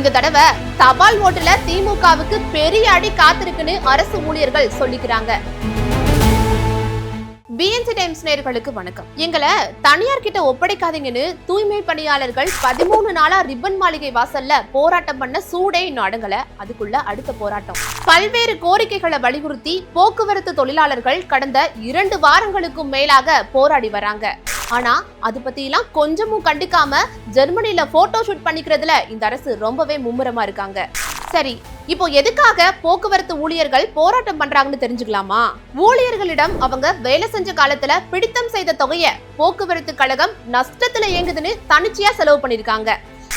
இந்த தடவை தபால் ஓட்டுல திமுகவுக்கு பெரிய அடி காத்திருக்குன்னு அரசு ஊழியர்கள் சொல்லிக்கிறாங்க. பிஎன்சி டைம்ஸ் நேயர்களுக்கு வணக்கம். எங்களை தனியார் கிட்ட ஒப்படைக்காதீங்கன்னு தூய்மை பணியாளர்கள் பதிமூணு நாளா ரிப்பன் மாளிகை வாசல்ல போராட்டம் பண்ண சூடே இன்னும் அடங்கல அதுக்குள்ள அடுத்த போராட்டம். பல்வேறு கோரிக்கைகளை வலியுறுத்தி போக்குவரத்து தொழிலாளர்கள் கடந்த இரண்டு வாரங்களுக்கும் மேலாக போராடி வராங்க. ஆனா அது பத்திலாம் கொஞ்சமும் கண்டுக்காம ஜெர்மனில போட்டோ ஷூட் பண்ணிக்கிறதுல இந்த அரசு ரொம்பவே மும்முரமா இருக்காங்க. சரி இப்போ எதுக்காக போக்குவரத்து ஊழியர்கள் போராட்டம் பண்றாங்கன்னு தெரிஞ்சுக்கலாமா? ஊழியர்களிடம் அவங்க வேலை செஞ்ச காலத்துல பிடித்தம் செய்த தொகையை போக்குவரத்து கழகம் நஷ்டத்துல இயங்குதுன்னு தனிச்சையா செலவு பண்ணிருக்காங்க.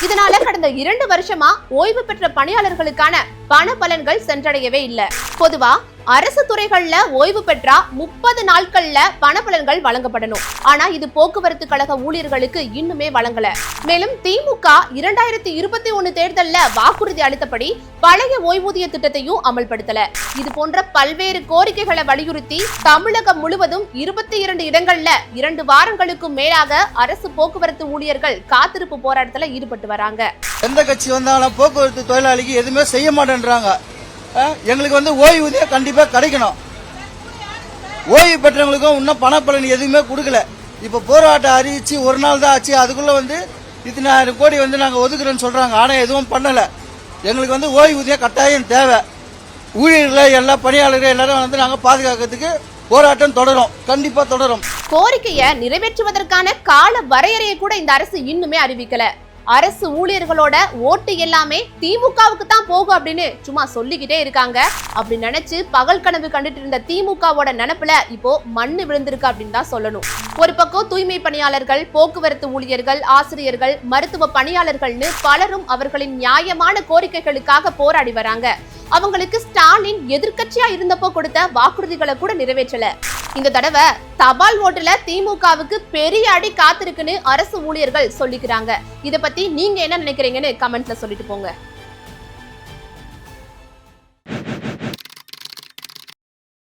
இதனால கடந்த இரண்டு வருஷமா ஓய்வு பெற்ற பணியாளர்களுக்கான பண பலன்கள் சென்றடையவே இல்ல. பொதுவா அரசு துறைகள்ல ஓய்வு பெற்றா முப்பது நாட்கள்ல பணப்பலன்கள் வழங்கப்படணும். ஆனா இது போக்குவரத்து கழக ஊழியர்களுக்கு இன்னுமே வழங்கல. மேலும் திமுக இரண்டாயிரத்தி இருபத்தி ஒன்னு தேர்தல்ல வாக்குறுதி அளித்தபடி பழைய ஓய்வூதிய திட்டத்தையும் அமல்படுத்தல. இது போன்ற பல்வேறு கோரிக்கைகளை வலியுறுத்தி தமிழகம் முழுவதும் இருபத்தி இரண்டு இடங்கள்ல இரண்டு வாரங்களுக்கும் மேலாக அரசு போக்குவரத்து ஊழியர்கள் காத்திருப்பு போராட்டத்துல ஈடுபட்டு வராங்க. எந்த கட்சி வந்தாலும் போக்குவரத்து தொழிலாளிக்கு எதுவுமே செய்ய மாட்டேன்றாங்க. எங்களுக்கு வந்து ஓய்வூதியம் கண்டிப்பாக கிடைக்கணும். ஓய்வு பெற்றவங்களுக்கும் இன்னும் பணப்பலன் எதுவுமே கொடுக்கல. இப்போ போராட்டம் அறிவிச்சு ஒரு நாள் தான் ஆச்சு. அதுக்குள்ளே வந்து இத்தனாயிரம் கோடி வந்து நாங்கள் ஒதுக்குறோன்னு சொல்கிறாங்க ஆனால் எதுவும் பண்ணலை. எங்களுக்கு வந்து ஓய்வூதியம் கட்டாயம் தேவை. ஊழியர்களை எல்லா பணியாளர்கள் எல்லாரும் வந்து நாங்கள் பாதுகாக்கிறதுக்கு போராட்டம் தொடரும். கண்டிப்பாக தொடரும். கோரிக்கையை நிறைவேற்றுவதற்கான கால வரையறையை கூட இந்த அரசு இன்னுமே அறிவிக்கல. அரசு ஊழியர்களோட ஓட்டு எல்லாமே திமுகவுக்கு தான் போகும் அப்படின்னு சும்மா சொல்லிக்கிட்டே இருக்காங்க. அப்படி நினைச்சு பகல் கனவு கண்டுட்டு இருந்த திமுகவோட நினப்புல இப்போ மண்ணு விழுந்திருக்கு அப்படின்னு தான் சொல்லணும். ஒரு பக்கம் தூய்மை பணியாளர்கள் போக்குவரத்து ஊழியர்கள் ஆசிரியர்கள் மருத்துவ பணியாளர்கள்னு பலரும் அவர்களின் நியாயமான கோரிக்கைகளுக்காக போராடி வராங்க. அவங்களுக்கு ஸ்டாலின் எதிர்கட்சியா இருந்தப்போ கொடுத்த வாக்குறுதிகளை கூட நிறைவேற்றல. இந்த தடவை தபால் ஓட்டுல திமுகவுக்கு பெரிய அடி காத்திருக்குன்னு அரசு ஊழியர்கள் சொல்லிக்கிறாங்க. இத பத்தி நீங்க என்ன நினைக்கிறீங்கன்னு கமெண்ட்ல சொல்லிட்டு போங்க.